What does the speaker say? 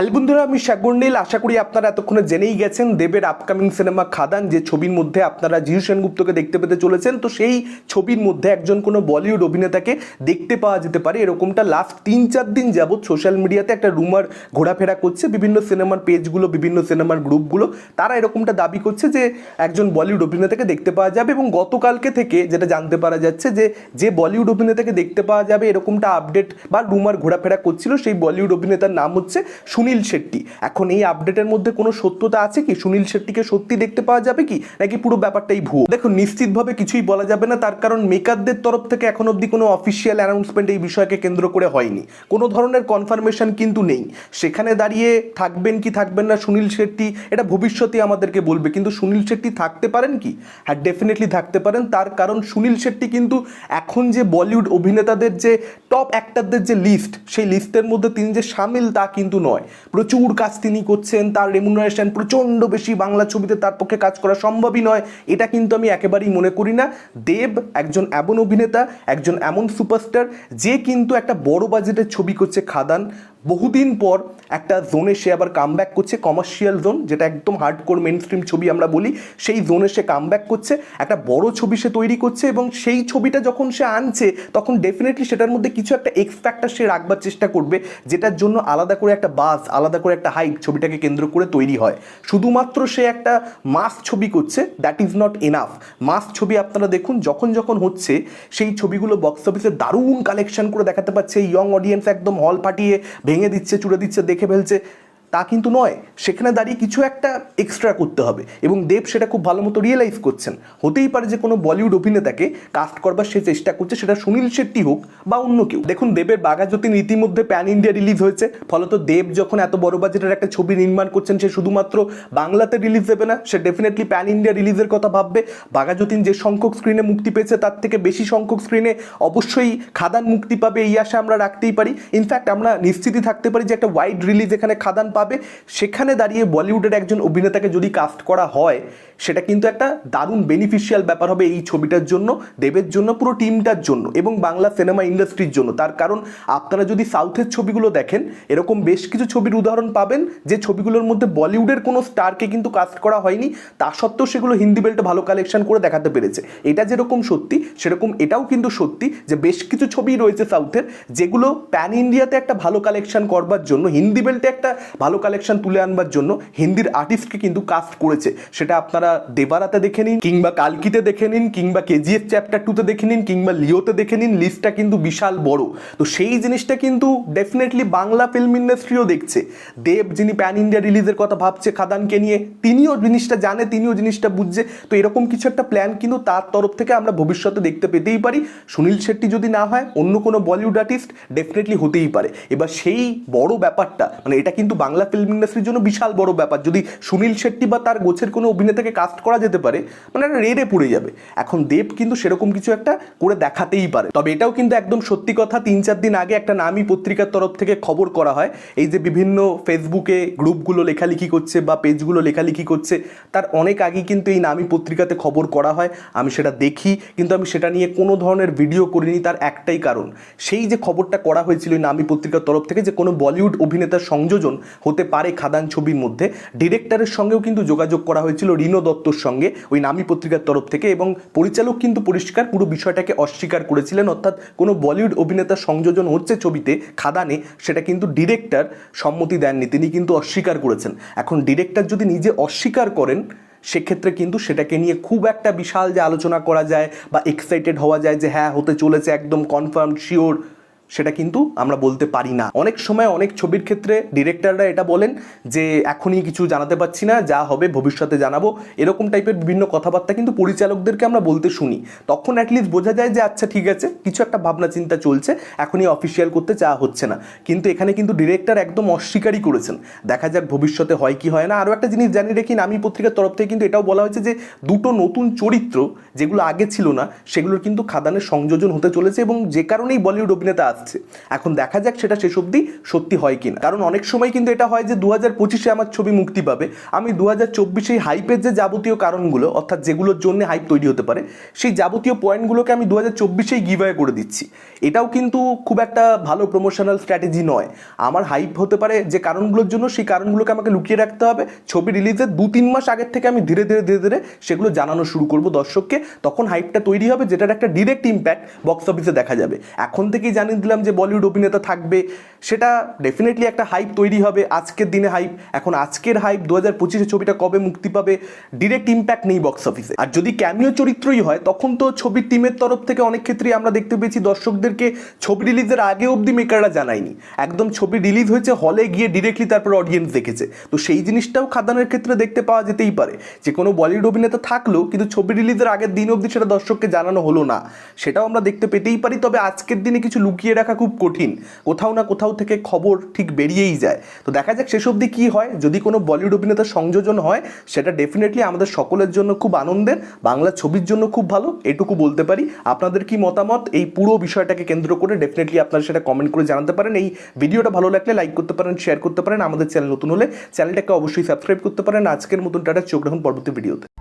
আলবন্ধুরা আমি শাগুন্ডিল আশা করি আপনারা এতক্ষণে জেনেই গেছেন দেবের আপকামিং সিনেমা খাদান, যে ছবির মধ্যে আপনারা জিউ সেনগুপ্তকে দেখতে পেতে চলেছেন। তো সেই ছবির মধ্যে একজন কোনো বলিউড অভিনেতাকে দেখতে পাওয়া যেতে পারে। এরকমটা লাস্ট তিন চার দিন যাবৎ সোশ্যাল মিডিয়াতে একটা রুমার ঘোরাফেরা করছে। বিভিন্ন সিনেমার পেজগুলো বিভিন্ন সিনেমার গ্রুপগুলো তারা এরকমটা দাবি করছে যে একজন বলিউড অভিনেতাকে দেখতে পাওয়া যাবে এবং গতকালকে থেকে যেটা জানতে পারা যাচ্ছে যে যে বলিউড অভিনেতাকে দেখতে পাওয়া যাবে এরকমটা আপডেট বা রুমার ঘোরাফেরা করছিল, সেই বলিউড অভিনেতার নাম হচ্ছে সুনীল শেট্টি। এখন এই আপডেটের মধ্যে কোনো সত্যতা আছে কি? সুনীল শেট্টিকে সত্যি দেখতে পাওয়া যাবে কি? নাকি পুরো ব্যাপারটাই ভুয়ো? দেখো নিশ্চিতভাবে কিছুই বলা যাবে না। তার কারণ মেকারদের তরফ থেকে এখন অবধি কোনো অফিসিয়াল অ্যানাউন্সমেন্ট এই বিষয়কে কেন্দ্র করে হয়নি। কোনো ধরনের কনফার্মেশন কিন্তু নেই। সেখানে দাঁড়িয়ে থাকবেন কি থাকবেন না সুনীল শেট্টি, এটা ভবিষ্যতে আমাদেরকে বলবে। কিন্তু সুনীল শেট্টি থাকতে পারেন কি? হ্যাঁ ডেফিনেটলি থাকতে পারেন। তার কারণ সুনীল শেট্টি কিন্তু এখন যে বলিউড অভিনেতাদের যে টপ অ্যাক্টারদের যে লিস্ট সেই লিস্টের মধ্যে তিনি যে সামিল তা কিন্তু নয়। প্রচুর কাজ তিনি করছেন, তার রেমুনারেশন প্রচণ্ড বেশি, বাংলা ছবিতে তার পক্ষে কাজ করা সম্ভবই নয়। এটা কিন্তু আমি একেবারেই মনে করি না। দেব একজন এমন অভিনেতা, একজন এমন সুপারস্টার যে কিন্তু একটা বড় বাজেটের ছবি করছে খাদান। বহুদিন পর একটা জোনে সে আবার কামব্যাক করছে কমার্শিয়াল জোন যেটা একদম হার্ডকোর মেন স্ট্রিম ছবি আমরা বলি, সেই জোনে সে কামব্যাক করছে, একটা বড় ছবি সে তৈরি করছে এবং সেই ছবিটা যখন সে আনছে, তখন ডেফিনেটলি সেটার মধ্যে কিছু একটা এক্স ফ্যাক্টর সে রাখবার চেষ্টা করবে, যেটার জন্য আলাদা করে একটা বাস আলাদা করে একটা হাইপ ছবিটাকে কেন্দ্র করে তৈরি হয়। শুধুমাত্র সে একটা মাস ছবি করছে that is not enough mass ছবি আপনারা দেখুন, যখন যখন হচ্ছে, সেই ছবিগুলো বক্স অফিসে দারুণ কালেকশন করে দেখাতে পারছে ইয়ং অডিয়েন্স একদম হল ফাটিয়ে ভেঙে দিচ্ছে চুড়ে দিচ্ছে দেখে ফেলছে। তা কিন্তু নয়। সেখানে দাঁড়িয়ে কিছু একটা এক্সট্রা করতে হবে। এবং দেব সেটা খুব ভালো মতো রিয়েলাইজ করছেন। হতেই পারে যে কোনো বলিউড অভিনেতাকে কাস্ট করবার সে চেষ্টা করছে, সেটা সুনীল শেট্টি হোক বা অন্য কেউ। দেখুন, দেবের বাঘাযতীন ইতিমধ্যে প্যান ইন্ডিয়া রিলিজ হয়েছে। ফলত দেব যখন এত বড় বাজেটের একটা ছবি নির্মাণ করছেন, সে শুধুমাত্র বাংলাতে রিলিজ দেবে না, সে ডেফিনেটলি প্যান ইন্ডিয়া রিলিজের কথা ভাববে। বাঘাযতীন যে সংখ্যক স্ক্রিনে মুক্তি পেয়েছে, তার থেকে বেশি সংখ্যক স্ক্রিনে অবশ্যই খাদান মুক্তি পাবে, এই আশা আমরা রাখতেই পারি। ইনফ্যাক্ট আমরা নিশ্চিতই থাকতে পারি যে একটা ওয়াইড রিলিজ এখানে খাদান পাবে। সেখানে দাঁড়িয়ে বলিউডের একজন অভিনেতাকে যদি কাস্ট করা হয়, সেটা কিন্তু একটা দারুণ বেনিফিশিয়াল ব্যাপার হবে এই ছবিটার জন্য, দেবের জন্য, পুরো টিমটার জন্য এবং বাংলা সিনেমা ইন্ডাস্ট্রির জন্য। তার কারণ, আপনারা যদি সাউথের ছবিগুলো দেখেন, এরকম বেশ কিছু ছবির উদাহরণ পাবেন যে ছবিগুলোর মধ্যে বলিউডের কোনো স্টারকে কিন্তু কাস্ট করা হয়নি, তা সত্ত্বেও সেগুলো হিন্দি বেল্টে ভালো কালেকশন করে দেখাতে পেরেছে। এটা যেরকম সত্যি, সেরকম এটাও কিন্তু সত্যি যে বেশ কিছু ছবি রয়েছে সাউথের যেগুলো প্যান ইন্ডিয়াতে একটা ভালো কালেকশন করবার জন্য, হিন্দি বেল্টে একটা ভালো কালেকশন তুলে আনবার জন্য হিন্দির আর্টিস্টকে কিন্তু কাস্ট করেছে। সেটা আপনারা দেবারাতে দেখে নিন, কিংবা কালকিতে দেখে নিন, কিংবা কেজিএফ চ্যাপ্টার টুতে দেখে নিন, কিংবা লিওতে দেখে নিন লিস্টটা কিন্তু বিশাল বড়। তো সেই জিনিসটা কিন্তু ডেফিনেটলি বাংলা ফিল্ম ইন্ডাস্ট্রিও দেখছে। দেব, যিনি প্যান ইন্ডিয়া রিলিজের কথা ভাবছে খাদানকে নিয়ে, তিনিও জিনিসটা জানে, তিনিও জিনিসটা বুঝছে। তো এরকম কিছু একটা প্ল্যান কিন্তু তার তরফ থেকে আমরা ভবিষ্যতে দেখতে পেতেই পারি। সুনীল শেট্টি যদি না হয়, অন্য কোনো বলিউড আর্টিস্ট ডেফিনেটলি হতেই পারে। এবার সেই বড় ব্যাপারটা মানে এটা কিন্তু বাংলা ফিল্ম ইন্ডাস্ট্রির জন্য বিশাল বড় ব্যাপার। যদি সুনীল শেট্টি বা তার গোছের কোনো অভিনেতাকে কাস্ট করা যেতে পারে মানে একটা রেড়ে পড়ে যাবে। এখন দেব কিন্তু সেরকম কিছু একটা করে দেখাতেই পারে। তবে এটাও কিন্তু একদম সত্যি কথা, তিন চার দিন আগে একটা নামি পত্রিকার তরফ থেকে খবর করা হয়, এই যে বিভিন্ন ফেসবুকে গ্রুপগুলো লেখালেখি করছে বা পেজগুলো লেখালেখি করছে, তার অনেক আগেই কিন্তু এই নামি পত্রিকাতে খবর করা হয়। আমি সেটা দেখি, কিন্তু আমি সেটা নিয়ে কোনো ধরনের ভিডিও করিনি, তার একটাই কারণ। সেই যে খবরটা করা হয়েছিল নামি পত্রিকার তরফ থেকে যে কোনো বলিউড অভিনেতার সংযোজন হতে পারে খাদান ছবির মধ্যে। ডিরেক্টরের সঙ্গেও কিন্তু যোগাযোগ করা হয়েছিল রিনো দত্তর সঙ্গে, ওই নামি পত্রিকার তরফ থেকে এবং পরিচালক কিন্তু পরিষ্কার পুরো বিষয়টাকে অস্বীকার করেছিলেন। অর্থাৎ কোনো বলিউড অভিনেতার সংযোজন হচ্ছে ছবিতে খাদানে, সেটা কিন্তু ডিরেক্টর সম্মতি দেননি, তিনি কিন্তু অস্বীকার করেছেন। এখন ডিরেক্টর যদি নিজে অস্বীকার করেন, সেক্ষেত্রে কিন্তু সেটাকে নিয়ে খুব একটা বিশাল যে আলোচনা করা যায় বা এক্সাইটেড হওয়া যায় যে হ্যাঁ হতে চলেছে একদম কনফার্ম শিওর সেটা কিন্তু আমরা বলতে পারি না। অনেক সময় অনেক ছবির ক্ষেত্রে ডিরেক্টররা এটা বলেন যে, এখনই কিছু জানাতে পারছি না, যা হবে ভবিষ্যতে জানাব। এরকম টাইপের বিভিন্ন কথাবার্তা কিন্তু পরিচালকদেরকে আমরা বলতে শুনি। তখন অ্যাটলিস্ট বোঝা যায় যে আচ্ছা ঠিক আছে, কিছু একটা ভাবনা চিন্তা চলছে, এখনই অফিসিয়াল করতে চাওয়া হচ্ছে না। কিন্তু এখানে কিন্তু ডিরেক্টর একদম অস্বীকারই করেছেন। দেখা যাক ভবিষ্যতে হয় কি হয় না। আরও একটা জিনিস জানিয়ে রেখি, আমি পত্রিকার তরফ থেকে কিন্তু এটাও বলা হয়েছে যে, দুটো নতুন চরিত্র যেগুলো আগে ছিল না, সেগুলোর কিন্তু খাদানের সংযোজন হতে চলেছে এবং যে কারণেই বলিউড অভিনেতা আসছে এখন দেখা যাক সেটা শেষ অবধি সত্যি হয় কিনা। কারণ অনেক সময় কিন্তু এটা হয় যে দু হাজার পঁচিশে আমার ছবি মুক্তি পাবে। আমি দু হাজার চব্বিশে হাইপের যে যাবতীয় কারণগুলো, অর্থাৎ যেগুলোর জন্য হাইপ তৈরি হতে পারে, সেই যাবতীয় পয়েন্টগুলোকে আমি দু হাজার চব্বিশেই গিভওয়ে করে দিচ্ছি। এটাও কিন্তু খুব একটা ভালো প্রমোশনাল স্ট্র্যাটেজি নয়। আমার হাইপ হতে পারে যে কারণগুলোর জন্য, সেই কারণগুলোকে আমাকে লুকিয়ে রাখতে হবে। ছবি রিলিজের দু তিন মাস আগের থেকে আমি ধীরে ধীরে ধীরে ধীরে সেগুলো জানানো শুরু করব দর্শককে। তখন হাইপটা তৈরি হবে, যেটার একটা ডিরেক্ট ইম্প্যাক্ট বক্স অফিসে দেখা যাবে। এখন থেকেই জানিয়ে দিলাম যে বলিউড অভিনেতা থাকবে, সেটা ডেফিনেটলি একটা হাইপ তৈরি হবে, আজকের দিনে হাইপ এখন আজকের হাইপ দু হাজার পঁচিশে ছবিটা কবে মুক্তি পাবে ডিরেক্ট ইম্প্যাক্ট নেই বক্স অফিসে আর যদি ক্যামিও চরিত্রই হয়, তখন তো ছবির টিমের তরফ থেকে অনেক ক্ষেত্রেই আমরা দেখতে পেয়েছি দর্শকদেরকে ছবি রিলিজের আগে অবধি মেকাররা জানায়নি। একদম ছবি রিলিজ হয়েছে হলে গিয়ে ডিরেক্টলি তারপর অডিয়েন্স দেখেছে। তো সেই জিনিসটাও খাদানের ক্ষেত্রে দেখতে পাওয়া যেতেই পারে। যে কোনো বলিউড অভিনেতা থাকলেও কিন্তু ছবি রিলিজের আগের দিন অবধি সেটা দর্শককে জানানো হলো না। সেটাও আমরা দেখতে পেতেই পারি। তবে আজকের দিনে কিছু লুকিয়ে রাখা খুব কঠিন। কোথাও না কোথাও থেকে খবর ঠিক বেরিয়েই যায়। তো দেখা যাক শেষ অবধি কী হয়। যদি কোনো বলিউড অভিনেতার সংযোজন হয়, সেটা ডেফিনেটলি আমাদের সকলের জন্য খুব আনন্দের, বাংলা ছবির জন্য খুব ভালো, এটুকু বলতে পারি। আপনাদের কি মতামত? এই পুরো বিষয়টাকে কেন্দ্র করে ডেফিনেটলি আপনারা সেটা কমেন্ট করে জানাতে পারেন। এই ভিডিওটা ভালো লাগলে লাইক করতে পারেন শেয়ার করতে পারেন। আমাদের চ্যানেল নতুন হলে চ্যানেলটাকে অবশ্যই সাবস্ক্রাইব করতে পারেন। আজকের মতন টাটা, চোখ রাখুন পরবর্তী ভিডিওতে।